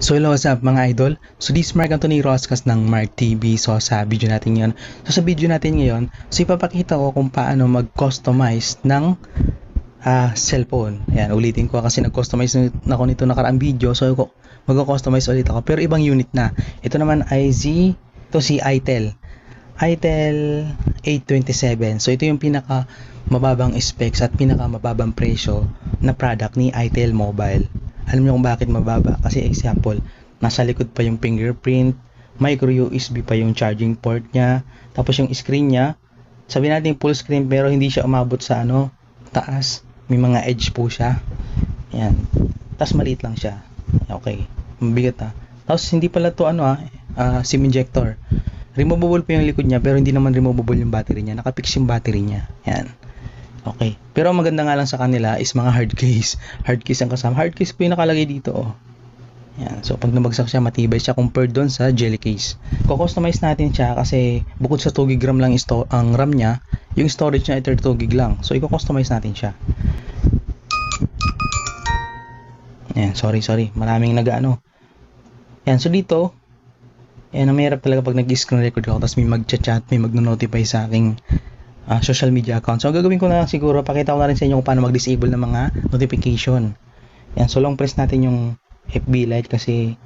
So hello, what's up mga idol? So this is Mark Anthony Roscas ng Mark TV. So sa video natin ngayon, so sa video natin ngayon, so ipapakita ko kung paano mag-customize ng ah, cellphone. Ayan, ulitin ko kasi nag-customize na ako nito nakaraang video. So mag-customize ulit ako pero ibang unit na. Ito naman ay Z, ito si itel. itel 827. So ito yung pinaka mababang specs at pinaka mababang presyo na product ni itel Mobile. Alam niyo kung bakit mababa? Kasi example, nasa likod pa yung fingerprint, micro USB pa yung charging port niya, tapos yung screen niya, sabi natin full screen pero hindi siya umabot sa ano, taas. May mga edge po siya. Yan. Tapos maliit lang siya. Okay. Mabigat ah. Tapos hindi pala to ano ah, ah, SIM injector. Removable pa yung likod niya pero hindi naman removable yung battery niya. Nakapix yung battery niya. Yan. Okay. Pero ang maganda nga lang sa kanila is mga hard case. Hard case ang kasama. Hard case po yung nakalagay dito oh. Yan. So pag nabagsak siya, matibay siya compared doon sa jelly case. Ko-customize natin siya kasi bukod sa 2 GB RAM lang isto ang RAM niya, yung storage niya ay 32 GB lang. So i-customize natin siya. Yan, sorry, sorry. Maraming nag-ano. Yan, so dito, yan, ang mahirap talaga pag nag-screen record ako tapos may mag-chat, may mag-notify sa aking ah, social media account. So, ang gagawin ko na lang siguro, pakita ko na rin sa inyo kung paano mag-disable ng mga notification. Yan, so long press natin yung FB Lite kasi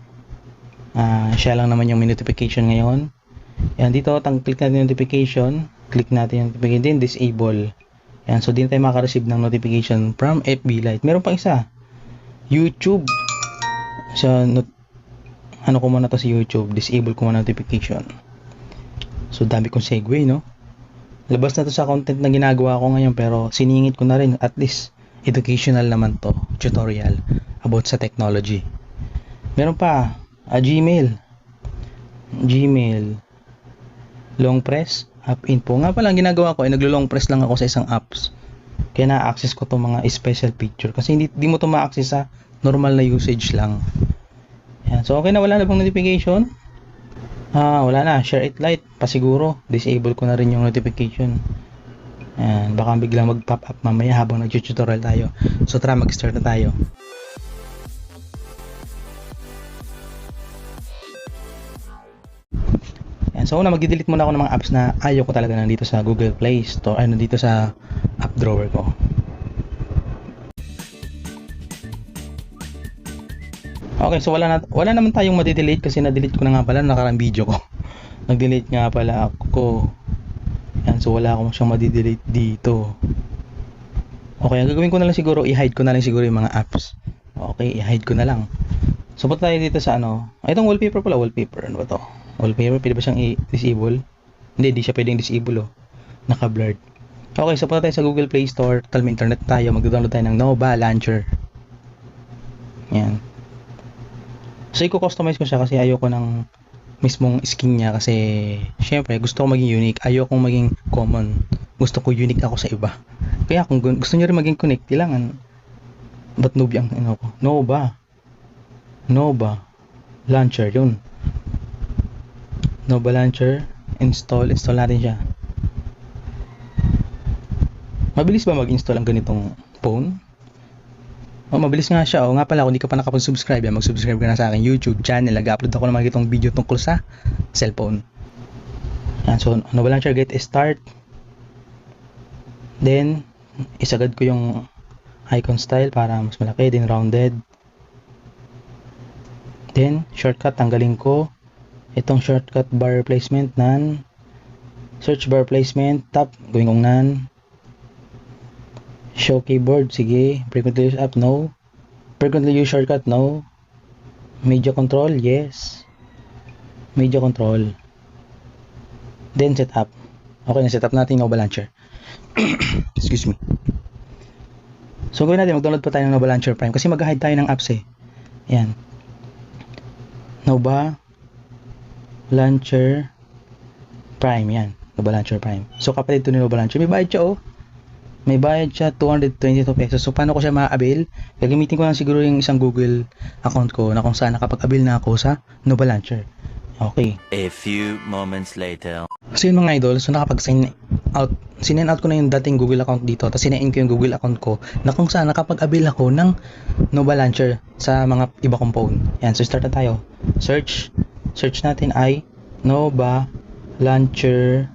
ah, siya lang naman yung may notification ngayon. Yan, dito, tang click natin yung notification, click natin yung notification, then disable. Yan, so din tayo makareceive ng notification from FB Lite. Meron pang isa, YouTube. So, not, ano ko muna to sa YouTube, disable ko muna notification. So, dami kong segue, no? Labas na to sa content na ginagawa ko ngayon pero siningit ko na rin at least educational naman to, tutorial about sa technology. Meron pa, a Gmail. Gmail. Long press, app info. Nga pala, ang ginagawa ko ay naglo-long press lang ako sa isang apps. Kaya na-access ko to mga special picture. Kasi hindi, hindi mo to ma-access sa normal na usage lang. Yan. So, okay na wala na bang notification? Ah, wala na. Share it light. Pasiguro. Disable ko na rin yung notification. Yan. Baka biglang mag-pop up mamaya habang nag-tutorial tayo. So, tara mag-start na tayo. Yan. So, una mag-delete muna ako ng mga apps na ayaw ko talaga nandito sa Google Play Store. Ay, nandito sa app drawer ko. Okay, so wala na wala naman tayong ma-delete kasi na-delete ko na nga pala nakarang video ko. Nag-delete nga pala ako. Yan, so wala akong siyang ma-delete dito. Okay, ang gagawin ko na lang siguro, i-hide ko na lang siguro yung mga apps. Okay, i-hide ko na lang. So, punta tayo dito sa ano. Ay, itong wallpaper pala, wallpaper. Ano ba to? Wallpaper, pwede ba siyang i-disable? Hindi, di siya pwedeng disable oh. Naka-blurred. Okay, so punta tayo sa Google Play Store. Tal may internet tayo. Mag-download tayo ng Nova Launcher. Yan. So, i-customize ko siya kasi ayoko ng mismong skin niya kasi syempre gusto ko maging unique. Ayoko maging common. Gusto ko unique ako sa iba. Kaya kung gu- gusto niyo rin maging connect, kailangan ba't noob yung ano ko? Nova. Nova. Launcher, yun. Nova Launcher. Install. Install natin siya. Mabilis ba mag-install ang ganitong phone? Oh, mabilis nga siya. Oh, nga pala, kung hindi ka pa nakapag-subscribe, yan, mag-subscribe ka na sa aking YouTube channel. Nag-upload ako ng mga itong video tungkol sa cellphone. Yan, so, ano ba lang siya, get start. Then, isagad ko yung icon style para mas malaki, then rounded. Then, shortcut, tanggalin ko. Itong shortcut bar placement, nan. Search bar placement, tap, gawin kong nan. Show keyboard, sige. Frequently use app, no. Frequently use shortcut, no. Media control, yes. Media control. Then set up. Okay, na set up natin yung Nova Launcher. Excuse me. So, gawin natin, mag-download pa tayo ng Nova Launcher Prime kasi mag-hide tayo ng apps eh. Yan. Nova Launcher Prime, yan. Nova Launcher Prime. So, kapatid to ni Nova Launcher. May bayad siya oh may bayad siya 222 pesos. So, paano ko siya ma-avail? Gagamitin ko lang siguro yung isang Google account ko na kung saan nakapag-avail na ako sa Nova Launcher. Okay. A few moments later. So yun mga idol, so nakapag-sign out, sinend out ko na yung dating Google account dito, tapos sinain ko yung Google account ko, na kung saan nakapag-avail ako ng Nova Launcher sa mga iba kong phone. Yan, so start na tayo. Search, search natin ay Nova Launcher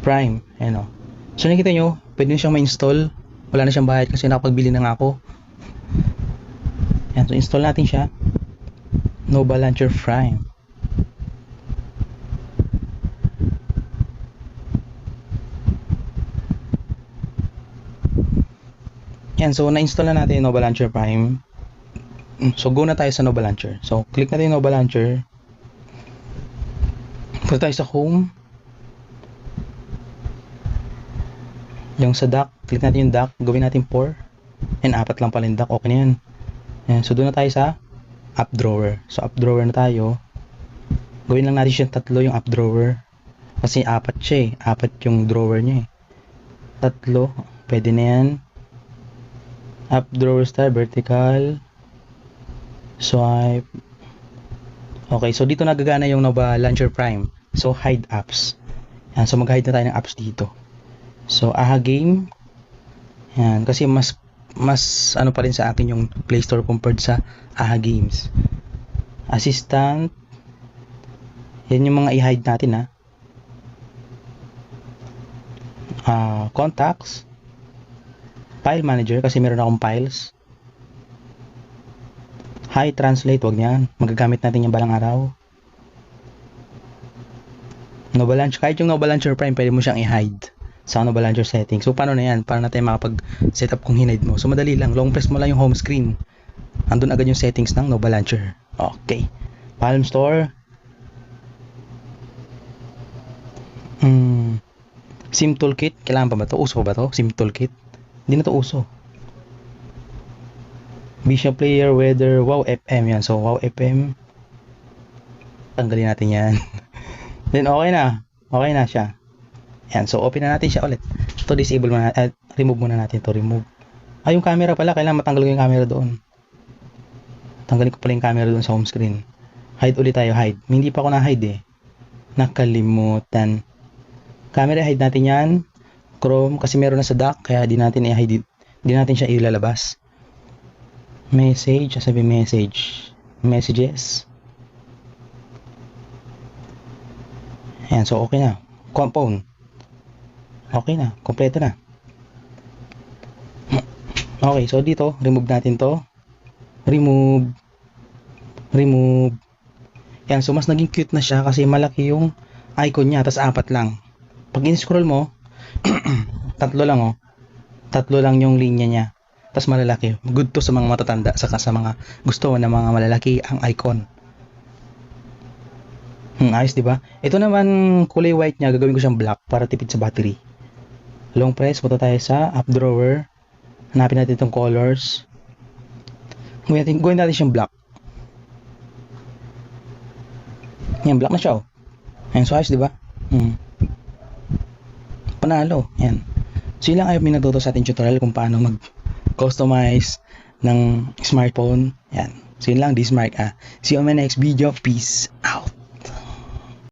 Prime. Ayan o. So nakikita nyo, pwede nyo siyang ma-install. Wala na siyang bayad kasi nakapagbili na nga ako. Yan, so install natin siya. Nova Launcher Prime. Yan, so na-install na natin yung Nova Launcher Prime. So go na tayo sa Nova Launcher. So click natin yung Nova Launcher. Punta tayo sa home. Yung sa dock, click natin yung dock, gawin natin 4. Yan, apat lang pala yung dock, okay na yan. Yan, so doon na tayo sa app drawer. So app drawer na tayo. Gawin lang natin siya tatlo yung app drawer. Kasi apat siya eh. Apat yung drawer niya eh. Tatlo, pwede na yan up drawer style vertical swipe okay so dito nagagana yung Nova Launcher Prime so hide apps yan so mag-hide na tayo ng apps dito so aha game yan kasi mas mas ano pa rin sa akin yung Play Store compared sa aha games assistant yan yung mga i-hide natin ha Ah, contacts file manager kasi meron akong files. Hi, translate, wag niyan. Magagamit natin yung balang araw. Nova Launcher, kahit yung Nova Launcher Prime, pwede mo siyang i-hide sa Nova Launcher settings. So, paano na yan? Paano natin makapag-set up kung hinide mo? So, madali lang. Long press mo lang yung home screen. Andun agad yung settings ng Nova Launcher. Okay. Palm Store. Hmm. SIM Toolkit. Kailangan pa ba to? Uso pa ba to? SIM Toolkit. Hindi na to uso. Vision Player, Weather, Wow FM yan. So, Wow FM. Tanggalin natin yan. Then, okay na. Okay na siya. Yan. So, open na natin siya ulit. To disable muna. Uh, remove muna natin to Remove. Ah, yung camera pala. Kailangan matanggal ko yung camera doon. Tanggalin ko pala yung camera doon sa home screen. Hide ulit tayo. Hide. Hindi pa ako na-hide eh. Nakalimutan. Camera, hide natin yan. Chrome kasi meron na sa dock kaya di natin i-hide di natin siya ilalabas. Message, sabi message. Messages. Ayan, so okay na. Compound. Okay na, kompleto na. Okay, so dito, remove natin to. Remove. Remove. Yan, so mas naging cute na siya kasi malaki yung icon niya, tas apat lang. Pag in-scroll mo, tatlo lang oh. Tatlo lang yung linya niya. Tapos malalaki. Good to sa mga matatanda saka sa mga gusto na mga malalaki ang icon. Hmm, ayos 'di ba? Ito naman kulay white niya, gagawin ko siyang black para tipid sa battery. Long press, punta tayo sa app drawer. Hanapin natin itong colors. Gawin natin, gawin natin siyang black. Yan, black na siya oh. Ayan, so ayos 'di ba? Hmm panalo. Yan. So, yun lang ay minututo sa ating tutorial kung paano mag-customize ng smartphone. Yan. So, yun lang. This Mark. Ah. See you on my next video. Peace out.